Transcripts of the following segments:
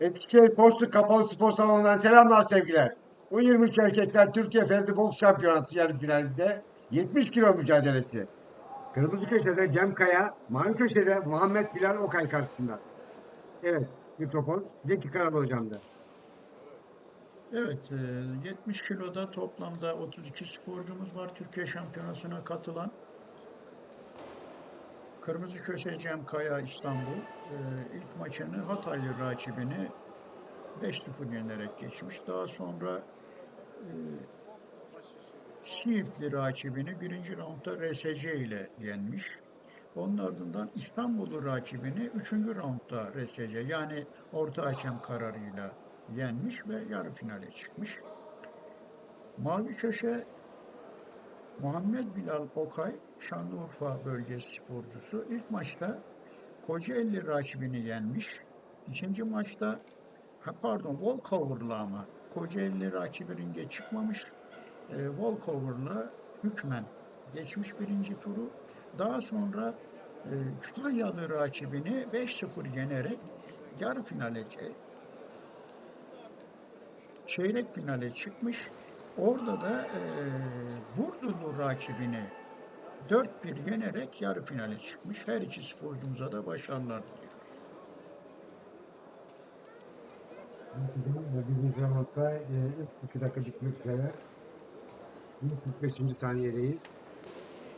Eskişehir Porsuk Kapalı Spor Salonu'ndan selamlar sevgiler. U23 erkekler Türkiye Ferdi Boks Şampiyonası yarı finalinde 70 kilo mücadelesi. Kırmızı köşede Cem Kaya, mavi köşede Muhammed Bilal Okay karşısında. Evet, mikrofon Zeki Karalı hocamda. Evet, e, 70 kiloda toplamda 32 sporcumuz var Türkiye Şampiyonası'na katılan. Kırmızı Köşe Cem Kaya İstanbul e, ilk maçını Hataylı rakibini 5-0 yenerek geçmiş. Daha sonra e, Siirtli rakibini birinci raundda RSC ile yenmiş. Onun ardından İstanbul'u rakibini 3. raundda RSC yani orta hakem kararıyla yenmiş ve yarı finale çıkmış. Mavi köşe Muhammed Bilal Okay, Şanlıurfa bölgesi sporcusu. İlk maçta Kocaeli rakibini yenmiş. İkinci maçta, pardon Volcover'la ama Kocaeli rakibi ringe çıkmamış. E, Volcover'la hükmen geçmiş birinci turu. Daha sonra e, Kütahyalı rakibini 5-0 yenerek yarı finale e, çeyrek finale çıkmış. Orada da e, Burdurlu rakibini 4-1 yenerek yarı finale çıkmış. Her iki sporcumuza da başarılar diliyorum. Birinci 2 dakika bitmek üzere. 45. saniyedeyiz.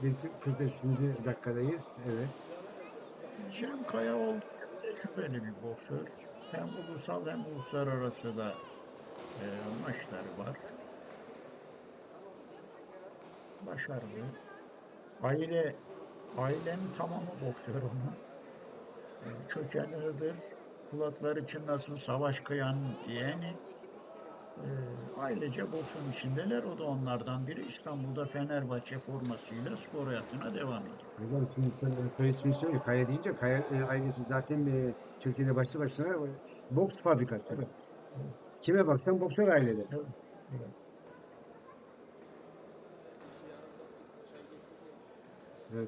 Bir 45. dakikadayız. Evet. Cem Kaya oldukça tecrübeli bir boksör. Hem ulusal hem uluslararası da e, maçları var. Başarılı. Aile, ailenin tamamı boksör onun. E, köken Iğdır. Kulakları çınlasın savaş kıyan yeğeni. E, ailece boksun içindeler. O da onlardan biri. İstanbul'da Fenerbahçe formasıyla spor hayatına devam ediyor. Hocam şimdi sen e, soy ismini söyle. Kaya deyince Kaya e, ailesi zaten e, Türkiye'de başlı başına boks fabrikası. Evet. Kime baksan boksör ailede. Evet, evet.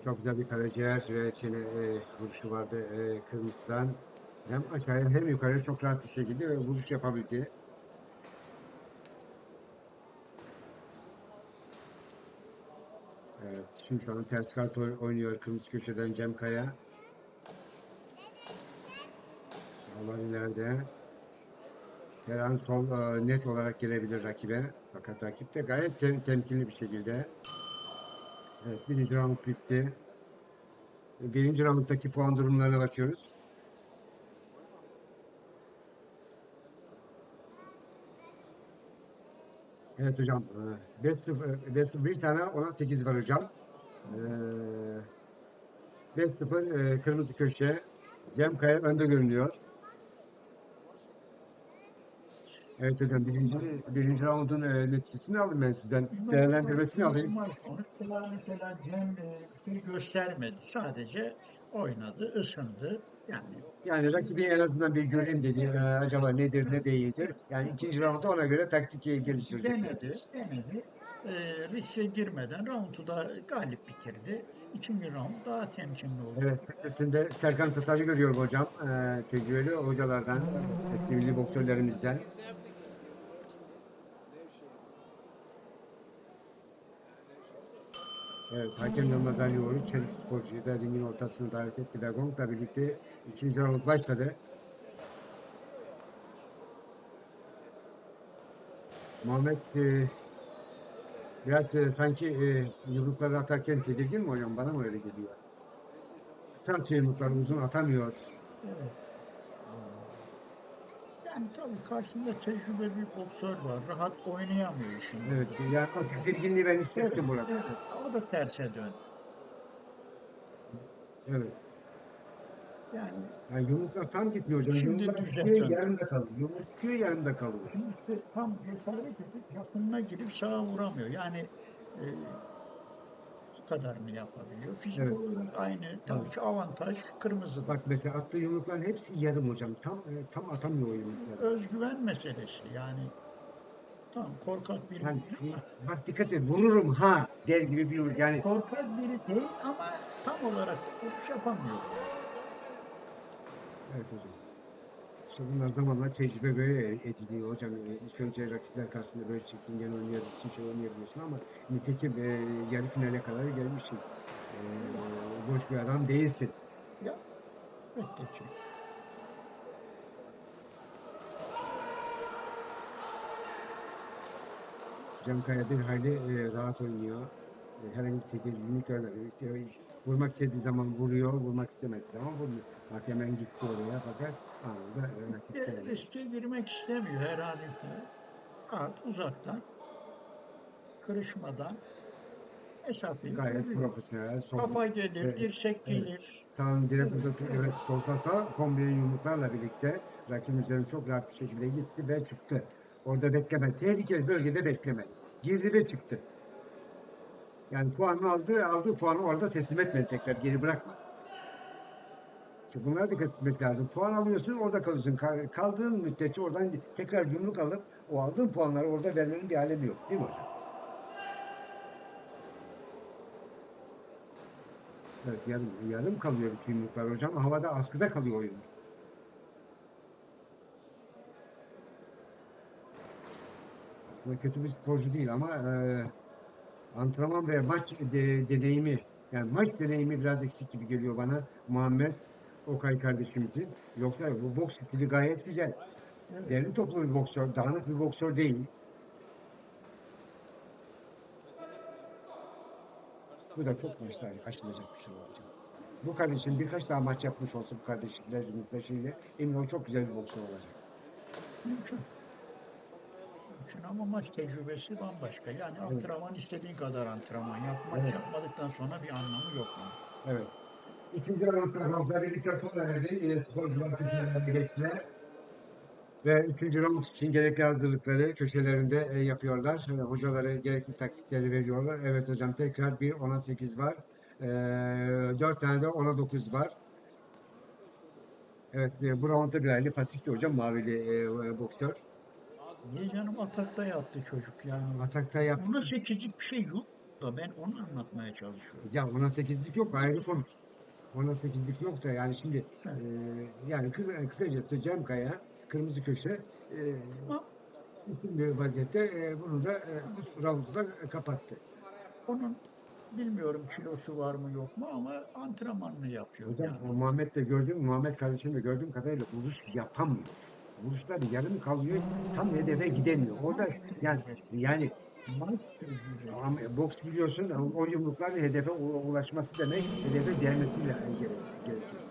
Çok güzel bir karaciğer ve çene e, vuruşu vardı e, kırmızıdan. Hem aşağıya hem yukarıya çok rahat bir şekilde e, vuruş yapabildi. Evet, şimdi şu an ters kart oy- oynuyor kırmızı köşeden Cem Kaya. Sağlar ileride. Her an sol e, net olarak gelebilir rakibe. Fakat rakip de gayet tem- temkinli bir şekilde. Evet, birinci round bitti. Birinci rounddaki puan durumlarına bakıyoruz. Evet hocam, 5-0, 5-0 bir tane ona 8 var hocam. Ee, 5-0 e, kırmızı köşe. Cem Kaya önde görünüyor. Evet hocam, birinci, birinci roundun e, neticesini aldım ben sizden. Değerlendirmesini alayım. Konuştular mesela Cem e, bir göstermedi. Sadece oynadı, ısındı. Yani Yani rakibi en azından bir göreyim dedi. Ee, acaba nedir ne değildir. Yani ikinci roundda ona göre taktik geliştirecek. denedi, denedi. E, riske girmeden roundu da galip bitirdi. İkinci round daha temkinli oldu. Evet, tepesinde Serkan Tatar'ı görüyorum hocam. Ee, tecrübeli hocalardan, eski milli boksörlerimizden. Evet, hakem Yılmaz Ali Uğur'u çelik sporcuyu da ringin ortasına davet etti ve gongla birlikte ikinci round başladı. Muhammed e, biraz e, sanki e, yumrukları atarken tedirgin mi hocam? Bana mı öyle geliyor? Kısa atıyor yumrukları, uzun atamıyor. Evet. Yani tabii karşında tecrübeli bir boksör var. Rahat oynayamıyor şimdi. Evet, yani o tedirginliği ben hissettim burada. Evet, o da terse döndü. Evet. Yani Yani yumruklar tam gitmiyor hocam. Şimdi Yumruklar çıkıyor, yarımda kalıyor. Yumruk çıkıyor, yarımda kalıyor. Şimdi işte tam cesaret edip yakınına girip sağa vuramıyor. Yani e, kadarını yapabiliyor. Fizik Evet. olarak aynı. Tabii ki avantaj kırmızı. Bak mesela attığı yumrukların hepsi yarım hocam. Tam e, tam atamıyor o yumrukları. Özgüven meselesi. Yani tam korkak biri Yani değil. bak dikkat et vururum ha der gibi bir yumruk. Yani Korkak biri değil ama tam olarak vuruş yapamıyor. evet hocam. İşte bunlar zamanla tecrübe böyle ediliyor hocam. Ee, İlk önce rakipler karşısında böyle çekingen oynayabilirsin, şey oynayabiliyorsun ama nitekim e, yarı finale kadar gelmişsin. E, boş bir adam değilsin. Ya Bekletçi. Cem Kaya bir hayli e, rahat oynuyor. Herhangi bir tedirginlik görmedim. İşte, vurmak istediği zaman vuruyor, vurmak istemediği zaman vurmuyor. Bak hemen gitti oraya fakat anında rakip Riske, girmek istemiyor her halinde. Rahat uzaktan, kırışmadan mesafeyi Gayet koruyor. profesyonel. Sol, Kafa gelir, Evet, dirsek evet. gelir. Tam direkt uzatıp evet solsa sağ kombine yumruklarla birlikte rakip üzerine çok rahat bir şekilde gitti ve çıktı. Orada beklemedi. Tehlikeli bölgede beklemedi. Girdi ve çıktı. Yani puanını aldı, aldığı puanı orada teslim etmedi tekrar, geri bırakmadı. İşte bunlara dikkat etmek lazım. Puan alıyorsun, orada kalıyorsun. Kal- Kaldığın müddetçe oradan tekrar yumruk alıp o aldığın puanları orada vermenin bir alemi yok. Değil mi hocam? Evet, yarım, yarım kalıyor bütün yumruklar hocam. Havada askıda kalıyor oyun. Aslında kötü bir sporcu değil ama e, antrenman ve maç de- deneyimi yani maç deneyimi biraz eksik gibi geliyor bana Muhammed Okay kardeşimizin. Yoksa bu boks stili gayet güzel. Evet. Derli toplu bir boksör, dağınık bir boksör değil. Bu da çok maçlar aşılacak bir şey olacak. Bu kardeşim birkaç daha maç yapmış olsa bu kardeşliklerimizle şeyle emin ol çok güzel bir boksör olacak. Mümkün. Mümkün ama maç tecrübesi bambaşka. Yani antrenman istediğin kadar antrenman yap. Maç Evet. yapmadıktan sonra bir anlamı yok onun. Evet. İkinci round kazandılar. Birlikte sona erdi. Yine sporcular köşelerine geçtiler. Ve üçüncü round için gerekli hazırlıkları köşelerinde e, yapıyorlar. E, hocaları gerekli taktikleri veriyorlar. Evet hocam tekrar bir 10'a 8 var. E, 4 tane de 10'a 9 var. Evet e, bu roundda bir hayli pasifti hocam mavili e, e, boksör. Niye canım atakta yattı çocuk yani. Atakta yaptı. Bunda sekizlik bir şey yok da ben onu anlatmaya çalışıyorum. Ya 10'a 8'lik yok ayrı konu. 10'a 8'lik yok da yani şimdi e, yani kı- kısacası Cem Kaya kırmızı köşe e, Ama bütün bir vaziyette e, bunu da e, roundu da kapattı. onun bilmiyorum kilosu var mı yok mu ama antrenmanını yapıyor. Hocam yani. Muhammed de gördüm, Muhammed kardeşim de gördüğüm kadarıyla vuruş yapamıyor. Vuruşlar yarım kalıyor, tam hedefe gidemiyor. Orada yani yani ama boks biliyorsun o yumrukların hedefe ulaşması demek hedefe değmesiyle gere- gerekiyor.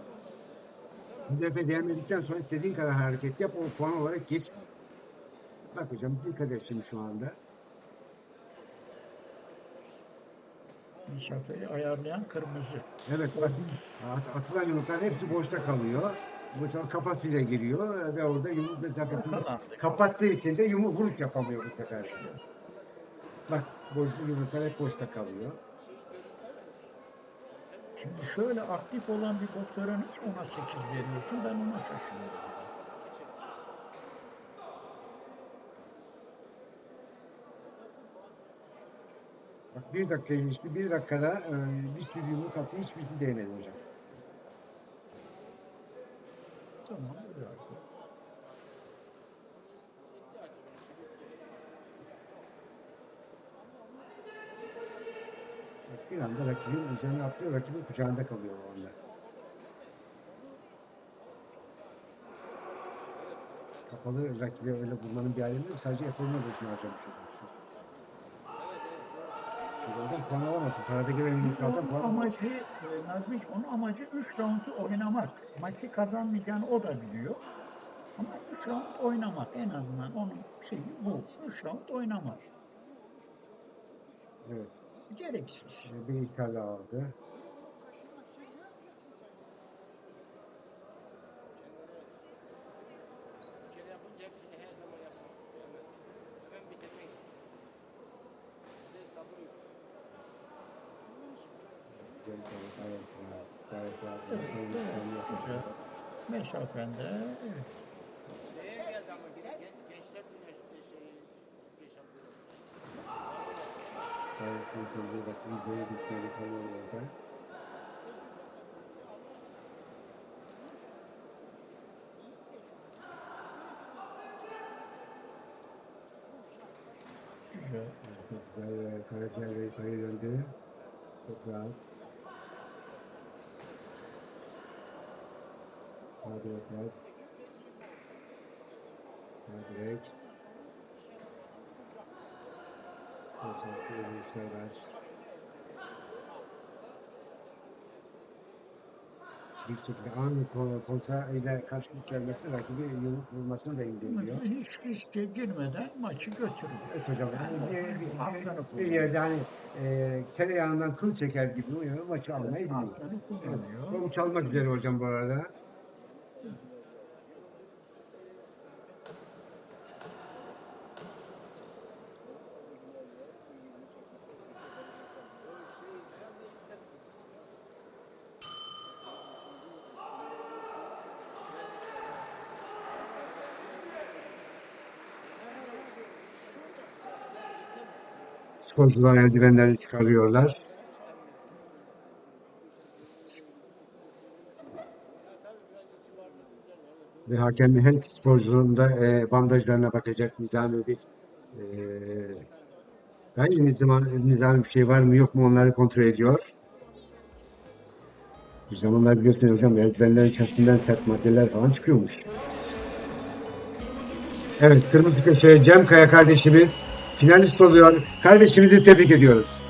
Hedefe değmedikten sonra istediğin kadar hareket yap o puan olarak geç. Bak hocam dikkat et şimdi şu anda. Mesafeyi ayarlayan kırmızı. Evet bak at- atılan yumruklar hepsi boşta kalıyor. Sefer kafasıyla giriyor ve orada yumruk mesafesini kapattığı için de yumruk vuruş yapamıyor bu sefer. Bak boş yumruklar hep boşta kalıyor. Şimdi şöyle aktif olan bir boksöre hiç ona 8 veriyorsun ben ona şaşırıyorum. Bak bir dakika geçti. Bir dakikada e, bir sürü yumruk attı. Hiçbirisi değmedi hocam. Tamam. Bak bir anda rakibin üzerine atlıyor. Rakibin kucağında kalıyor o anda. Kapalı rakibe öyle vurmanın bir alemi yok. Sadece eforunu boşuna harcamış oluyorsun. Oradan puan alamazsın. Parada gelen yumruklardan puan alamazsın. amacı, e, Nazmi, onun amacı 3 roundu oynamak. Maçı kazanmayacağını o da biliyor. Ama 3 round oynamak en azından onun şeyi bu. 3 round oynamak. Evet. Gereksiz. Bir ihtarla aldı. mesafende Gayet kurtuldu. Bak videoyu bitmeli kalıyor orada. Güzel. Karaciğer ve yukarı döndü. Çok rahat. Hadi bakalım. Hadi direkt. Konsantre yürüyüşler var. Bir anı ko- kontra ile karşılık gelmesi rakibi yumruk vurmasını da engelliyor. Hiç riske girmeden maçı götürüyor. Evet hocam yani bir, bir, bir, yerde hani e, tereyağından kıl çeker gibi. Maçı almayı biliyor. Kullanıyor. Gol çalmak üzere hocam bu arada. Sporcular eldivenleri çıkarıyorlar. Ve hakem her iki sporcunun da e, bandajlarına bakacak nizami bir e, gayri nizami, nizami bir şey var mı yok mu onları kontrol ediyor. Bir zamanlar biliyorsunuz hocam eldivenlerin içerisinden sert maddeler falan çıkıyormuş. Evet kırmızı köşeye Cem Kaya kardeşimiz finalist oluyor. Kardeşimizi tebrik ediyoruz.